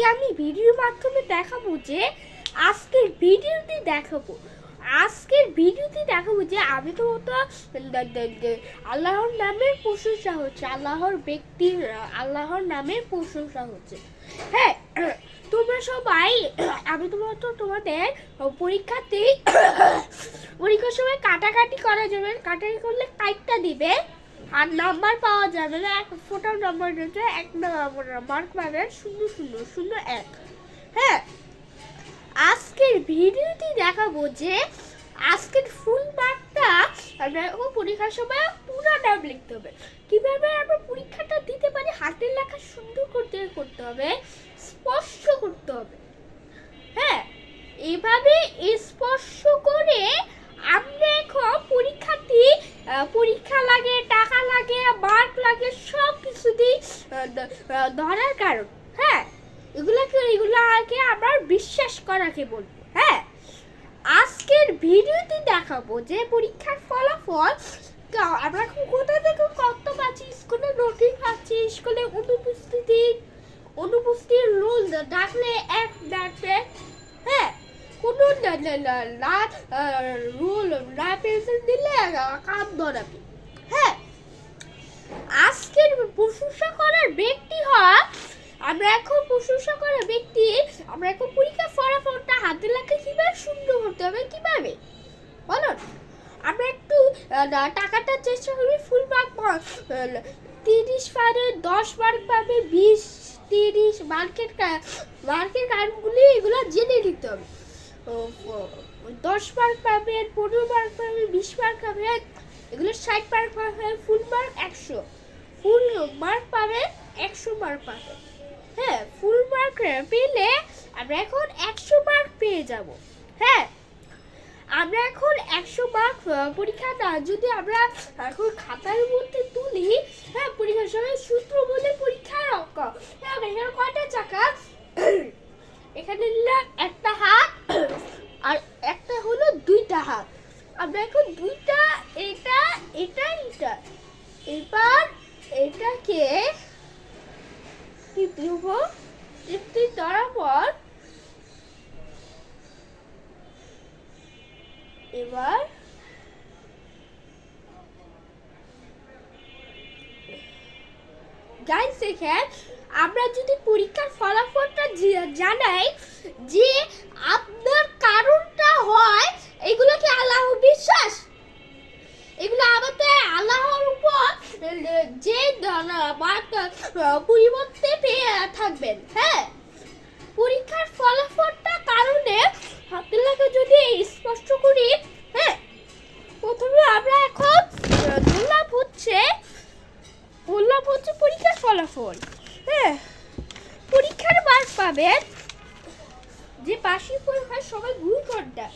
আজকে আমি ভিডিওর মাধ্যমে দেখাবো যে আজকের ভিডিওতে দেখাবো। আজকের ভিডিওতে দেখাবো যে আমি তো তো আল্লাহর নামের প্রশংসা হচ্ছে, আল্লাহর ব্যক্তির, আল্লাহর নামের প্রশংসা হচ্ছে। হ্যাঁ তোমরা সবাই, আমি তোমার তো তোমাদের পরীক্ষাতে পরীক্ষার সময় কাটাকাটি করা যাবে কাটাকাটি করলে কাইটটা দিবে। আর নাম্বার পাওয়া যাবে না, এক ফোটার নাম্বার রয়েছে এক মার্ক পাবেন শূন্য শূন্য শূন্য, এক। হ্যাঁ? আজকের ভিডিওতে দেখাবো যে আজকের ফুল মার্কটা আমরা পরীক্ষার সময় পুরো নাম লিখতে হবে। কীভাবে আমরা পরীক্ষাটা দিতে পারি হাতের লেখা সুন্দর করতে করতে হবে, স্পষ্ট করতে হবে। হ্যাঁ? এভাবে স্পষ্ট করে আমরা এখন পরীক্ষার্থী পরীক্ষা লাগে, টাকা লাগে মার্ক লাগে সব কিছুতেই ধরার কারণ হ্যাঁ? এগুলাকে এগুলাকে আমরা বিশ্বাস করাকে বলব হ্যাঁ? আজকের ভিডিওতে দেখাবো যে পরীক্ষার ফলাফল আমরা কোথা থেকে কত পাচ্ছি? স্কুলে নোটিশ পাচ্ছি, স্কুলে অনুপস্থিতি, অনুপস্থিতির রোল ডাকলে এক না রুল না পেন্সিল দিলে কান ধরাবে হ্যাঁ আজকের প্রশংসা করার ব্যক্তি হয় আমরা এখন প্রশংসা করার ব্যক্তি, আমরা এখন পরীক্ষার ফলাফলটা হাতে লেখা কীভাবে সুন্দর করতে হবে, কীভাবে? বলো আমরা একটু টাকাটা চেষ্টা করি ফুল মার্ক তিরিশ পারে দশ মার্ক পাবে, বিশ, তিরিশ মার্কেট মার্কের কারণগুলি এগুলো জেনে নিতে হবে। দশ মার্ক পাবেন পনেরো মার্ক পাবেন বিশ মার্ক পাবেন এগুলো ষাট মার্ক পাবেন ফুল মার্ক একশো। ফুল মার্ক পাবেন একশো মার্ক পাবেন হ্যাঁ ফুল মার্ক পেলে আমরা এখন একশো মার্ক পেয়ে যাব। হ্যাঁ আমরা এখন একশো মার্ক পরীক্ষাটা যদি আমরা এখন খাতার মধ্যে তুলি হ্যাঁ পরীক্ষার সময় সূত্র বলে পরীক্ষার অঙ্ক। হ্যাঁ এখানে কয়টা চাকা? এখানে নিলাম একটা হাত আর একটা হলো দুইটা হাত। আমরা এখন দুইটা, এটা এটা এটা। এবার এটাকে টিপ দেব টিপ পর এবার গাইস দেখেন আমরা যদি পরীক্ষার ফলাফলটা জানাই যে আপনার কারণটা হয়, এগুলো কি আল্লাহ বিশ্বাস? এগুলো আমাদের আল্লাহর উপর যে পরিবর্তে পেয়ে থাকবেন হ্যাঁ? বার্ষিক পরীক্ষায় সবাই ভুল ঘণ্টা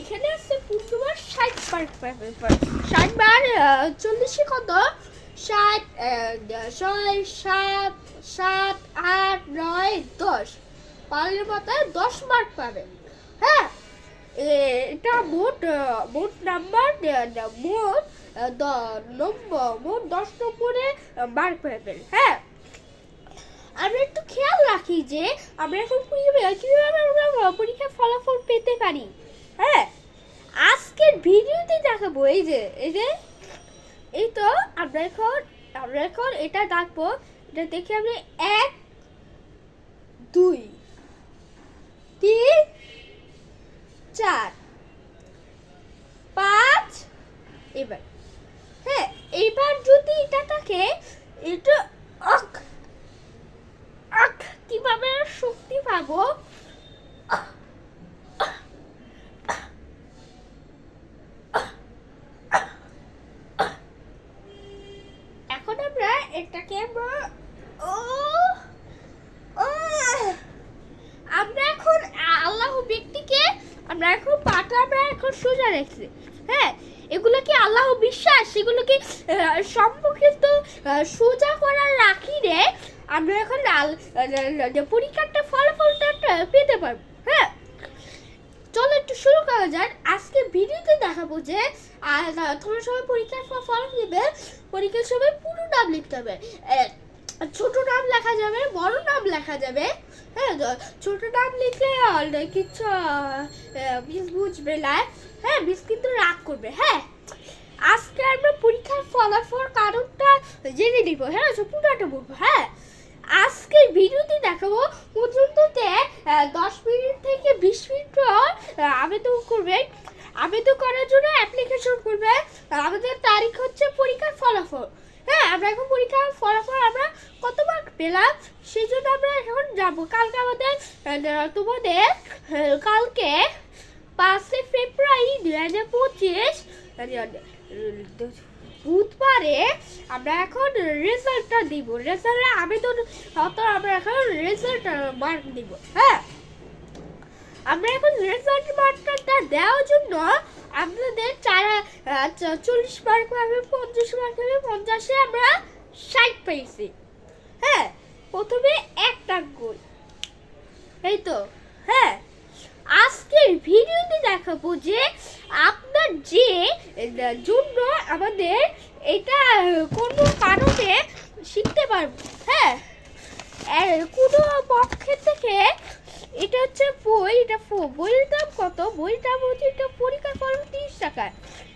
এখানে আছে পূর্ণবার ষাট পাবে ষাট বার চল্লিশে কত? ষাট ছয়, সাত সাত, আট, নয়, দশ। পালের মাথায় দশ মার্ক পাবে। হ্যাঁ এটা মোট মোট নাম্বার মোট নম্বর মোট দশ নম্বরে মার্ক পাবেন হ্যাঁ আমরা একটু খেয়াল রাখি যে আমরা এখন কীভাবে আমরা পরীক্ষার ফলাফল পেতে পারি। হ্যাঁ? আজকের ভিডিওতে দেখাবো এই যে এই যে, এই তো আমরা এখন আমরা এখন এটা দেখব। এটা দেখে আমরা এক, দুই তিন চার পাঁচ এবার হ্যাঁ এবার যদি এটা থাকে এটা আক আক কীভাবে পাবো? এখন আমরা এটাকে আমরা এখন আল্লাহ ব্যক্তিকে আমরা এখন পাটা আমরা এখন সোজা রেখেছি। হ্যাঁ এগুলো কি আল্লাহ বিশ্বাস? এগুলো কি আহ, সোজা করার রাখি রে? আমরা এখন লাল পরীক্ষাটা ফলাফলটা পেতে পারব হ্যাঁ? চলো একটু শুরু করা যাক। আজকে ভিডিওতে দেখাবো যে তোমরা সবাই পরীক্ষার ফল নেবে, পরীক্ষার সময় পুরো নাম লিখতে হবে। ছোট নাম লেখা যাবে, বড় নাম লেখা যাবে হ্যাঁ? ছোট নাম লিখলে কিছু মিস বুঝবে না হ্যাঁ? মিস কিন্তু রাগ করবে হ্যাঁ? আজকে আমরা পরীক্ষার ফলাফল কারণটা জেনে নিব হ্যাঁ? পুরোটা বলব হ্যাঁ? আজকের ভিডিওতে দেখাবো পর্যন্ততে দশ মিনিট থেকে বিশ মিনিট পর আবেদন করবেন। আবেদন করার জন্য অ্যাপ্লিকেশন করবেন আমাদের তারিখ হচ্ছে পরীক্ষার ফলাফল। হ্যাঁ আমরা এখন পরীক্ষার ফলাফল আমরা কত মার্ক পেলাম, সেই জন্য আমরা এখন যাব। কালকে আমাদের তোমাদের কালকে পাঁচই ফেব্রুয়ারি দু হাজার পঁচিশ বুধবারে আমরা এখন রেজাল্টটা দিব। রেজাল্টে আবেদন হতো আমরা এখন রেজাল্ট মার্ক দিব। হ্যাঁ? আমরা এখন রেজাল্ট মার্কটা দেওয়ার জন্য আপনাদের চার চল্লিশ মার্ক পাবে পঞ্চাশ মার্ক পাবে পঞ্চাশে আমরা ষাট পেয়েছি। হ্যাঁ? প্রথমে একটা গোল। এই তো। হ্যাঁ? আজকের ভিডিওতে দেখাবো যে আপনার যে জন্য আমাদের এটা কোনো কারণে শিখতে পারব হ্যাঁ। কোনো পক্ষের থেকে এটা হচ্ছে বই, এটা বইয়ের দাম কত? বইয়ের দাম হচ্ছে এটা পরীক্ষার ফল তিরিশ টাকা।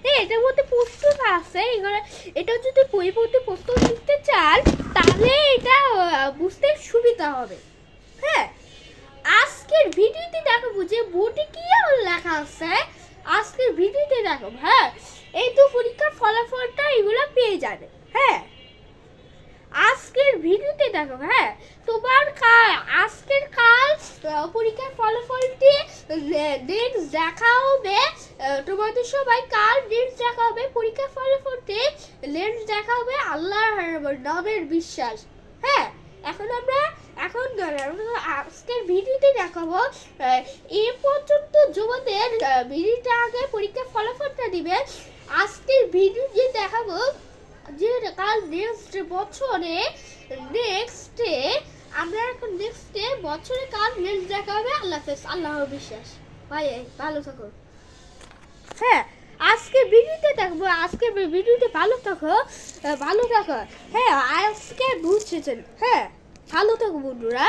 হ্যাঁ এটার মধ্যে প্রশ্ন আছে, এগুলো এটা যদি বই পড়তে প্রশ্ন লিখতে চান, তাহলে এটা বুঝতে সুবিধা হবে। হ্যাঁ। আজকের ভিডিওতে দেখাবো যে বোর্ডে কি লেখা আছে। আজকের ভিডিওতে দেখাবো হ্যাঁ। এই তো পরীক্ষার ফলাফলটা এগুলো পেয়ে যাবে হ্যাঁ। আজকের ভিডিওতে দেখো হ্যাঁ তোমার আজকের কাল পরীক্ষার ফলাফলটি নেক্সট দেখা হবে তোমাদের সবাই কাল নেক্সট দেখা হবে পরীক্ষার ফলাফলটি নেক্সট দেখা হবে আল্লাহর নামের বিশ্বাস হ্যাঁ। এখন আমরা এখন আজকের ভিডিওতে দেখাবো এ পর্যন্ত আহ, ভিডিওটা আগে পরীক্ষার ফলাফলটা দিবে ভিডিও যে দেখাবো যে কাল নেক্সট বছরে নেক্সটে আমরা এখন নেক্সটে বছরে কাল নেক্সট দেখা হবে? আল্লাহ হাফেজ, আল্লাহ বিশ্বাস ভাই ভালো থাকো। হ্যাঁ আজকে ভিডিওতে দেখব, আজকে ভিডিওতে ভালো থাকো ভালো থাকো। হ্যাঁ আজকে বুঝছেন। হ্যাঁ ভালো থাকো বন্ধুরা।